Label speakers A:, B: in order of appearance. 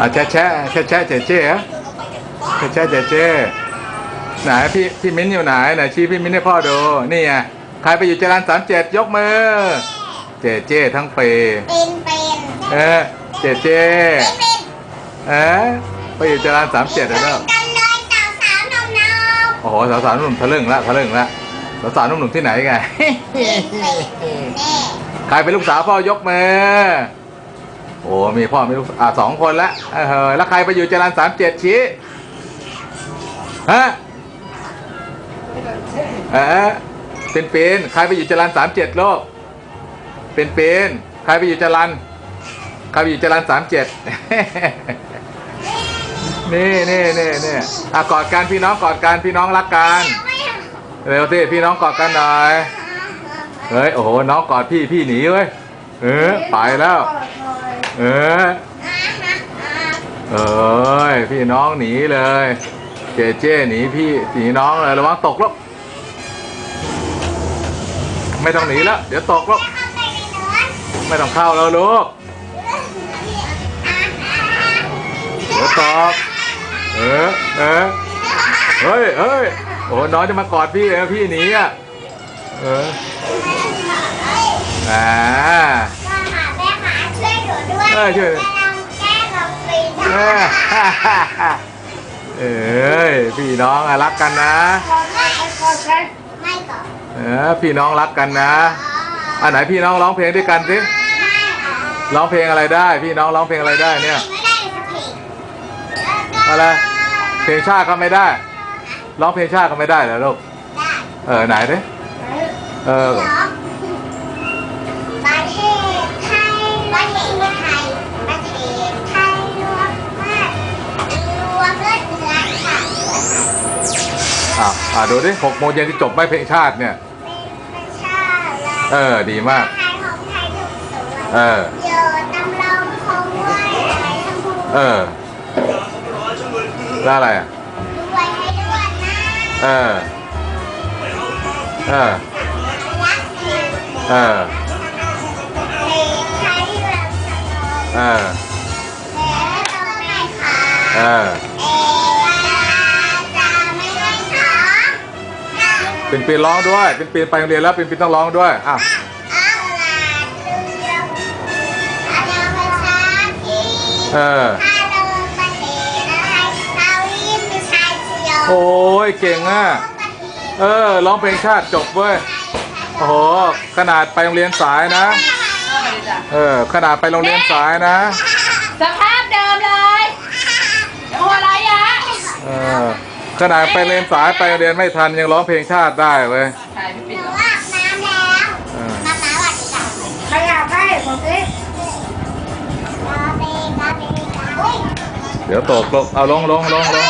A: อะแชะแชะแชะแชะเจ๊เจ๊ฮะแชะแชะเจ๊เจ๊ไหนพี่พี่มิ้นอยู่ไหนไหนชี้พี่มิ้นให้พ่อดูนี่ไงใครไปอยู่จรันสามเจ็ดยกมือ เจ๊เจ๊ทั้งเป
B: เป็นเป็น
A: เออเจ๊เจ๊
B: เป็น
A: เออไปอยู่จรันสามเจ็ดแล้วเนอะ
B: กันเลยสาวสาวๆหนุ่มน้อง
A: โอ้โหสาวสาวๆหนุ่มๆทะลึ่งละทะลึ่งละสาวสาวๆหนุ่มๆที่ไหนไง
B: เป็นเป็นแน่
A: ใครเป็นลูกสาวพ่อยกมือโอ้มีพ่อมีลูกอ่าสองคนละเออเฮ้ยแล้วใครไปอยู่จรันสามเจ็ดชี้ฮะเออเป็นเป็นใครไปอยู่จรันสามเจ็ดโลกเป็นเป็นใครไปอยู่จรันใครไปอยู่จรันสามเจ็ดนี่นี่นี่นี่อะกอดกันพี่น้องกอดกันพี่น้องรักกันเร็วสิพี่น้องกอดกันหน่อยเฮ้ยโอ้โหน้องกอดพี่พี่หนีเว้ยเออไปแล้ว เออเอ้ยพี่น้องหนีเลย เจเจหนีพี่หนีน้องเลยระวังตกแล้วไม่ต้องหนีแล้วเดี๋ยวตกแล้วไม่ต้องเข้าแล้วลูกเดี๋ยวตกเออเออเฮ้ยเฮ้ยโอ้น้องจะมากอดพี่เหรอพี่หนีอะเอออ่า ออช่วยเอ้ยเอ้ยพี่น้องอะรักกันนะ
B: ไม่ก่อน
A: เออพี่น้องรักกันนะอันไหนพี่น้องร้องเพลงด้วยกันสิ
B: ไม่ค่ะ
A: ร้องเพลงอะไรได้ พี่น้องร้องเพลงอะไรได้เนี่ย
B: ไม่ได้สักเพลง
A: อะไรเพลงชาติก็ไม่ได้ ร้องเพลงชาติก็ไม่ได้เหรอลูก
B: ได้
A: เออไหนดิเออ
B: อะอะ
A: ดูดิหกโมงเย็นที่จบไม่เพลงชาติเนี่ย
B: เป็นประชารัฐ
A: เออ ดีมาก
B: ไทยของไทยทุกส่วน
A: เออ
B: โยนดำรงคงไว้ไทยทั้งผู้
A: เออแล้วอะไรอะ
B: ด้วยให้ด้วยนะ
A: เออ เออ
B: รักเธอ
A: เออ
B: เพลงไทยรักสนุก
A: เออ
B: และต้องไม่ขาด
A: เออ
B: เป็
A: นปีร้องด้วย เป็นปีไปโรงเรียนแล้วเป็นปีต้องร้องด้วยอะ
B: เอาล่ะเรื่องอาณาปะที
A: เออ
B: ถ้าเดินปะทศอะไรเรายิ้มเป็นชายเสียว
A: โอ้ยเก่งอะเออร้องเพลงชาติจบเว้ยโอ้โหขนาดไปโรงเรียนสายนะ เออขนาดไปโรงเรียนสายนะ
C: สภาพเดิมเลย
A: ขนาดไปเรียนสายไปเรียนไม่ทันยังร้องเพลงชาติได้เว้ย
C: ใช่พี่
B: ห
C: ปิ่น
B: นูอาบน้ำแล้วมามาวัดดีจ้ะ
C: ใครอยากให้ผมสิ
B: กาเบกาเบกาอุ้ย
A: เดี๋ยวตกลงเอาลงลงลงลง